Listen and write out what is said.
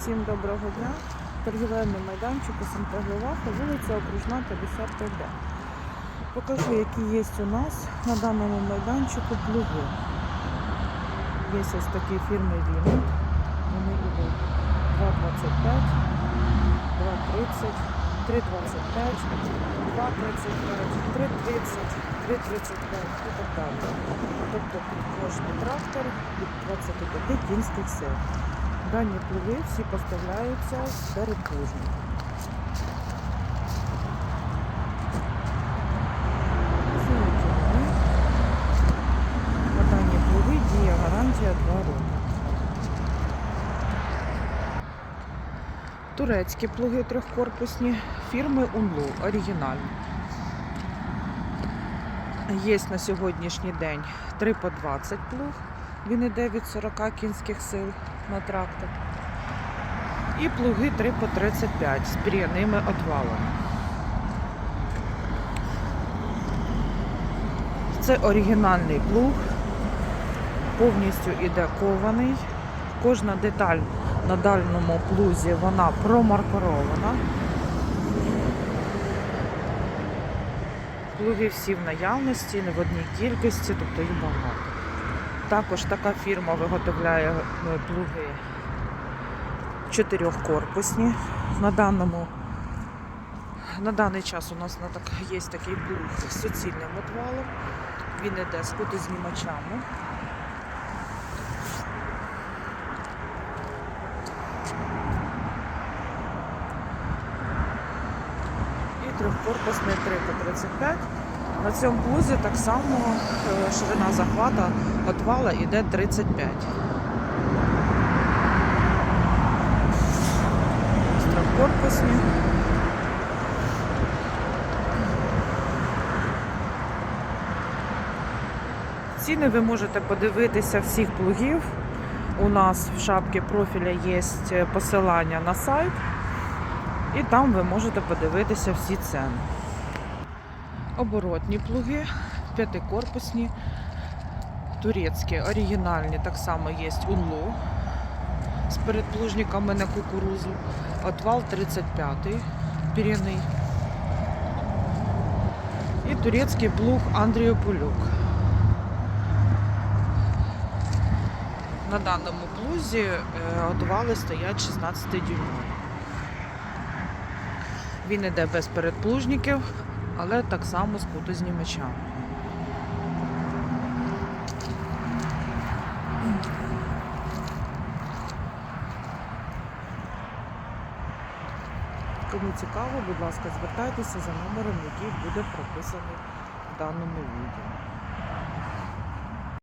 Всім доброго дня. Торгівельний майданчик СМТ Гловаха, вулиця Окружна, 55Д. Покажу, які є у нас на даному майданчику плуги. Є ось такі фірми Вінник. Вони йдуть 2,25, 2,30, 3,25, 2,35, 3,30, 3,35 і так далі. Тобто кожний трактор від 25 кінських сил. Дані пливи всі поставляються вони. На дані пливи діє гарантія 2 роки. Турецькі плуги трьохкорпусні фірми Унлу, оригінальні. Є на сьогоднішній день 3 по 20 плуг. Він іде від 40 кінських сил на трактор. І плуги 3 по 35 з пір'яними отвалами. Це оригінальний плуг, повністю іде кований. Кожна деталь на дальному плузі вона промаркирована. Плуги всі в наявності, не в одній кількості, тобто їх багато. Також така фірма виготовляє е, плуги чотирьохкорпусні. На даному на даний час у нас є такий плуг з суцільним отвалом. Він іде з кутознімачами. І трьохкорпусний 3 по 35. На цьому плузі так само е, ширина захвата отвала йде 35. Ось Ціни ви можете подивитися всіх плугів. У нас в шапці профіля є посилання на сайт, і там ви можете подивитися всі ціни. Оборотні плуги, п'ятикорпусні, турецькі, оригінальні, так само є унлу з передплужниками на кукурузу. Отвал 35-й, піряний. І турецький плуг Андріополюк. На даному плузі е, отвали стоять 16 дюймові. Він іде без передплужників, але так само з кутознімачами. Кому цікаво, будь ласка, звертайтеся за номером, який буде прописаний в даному відео.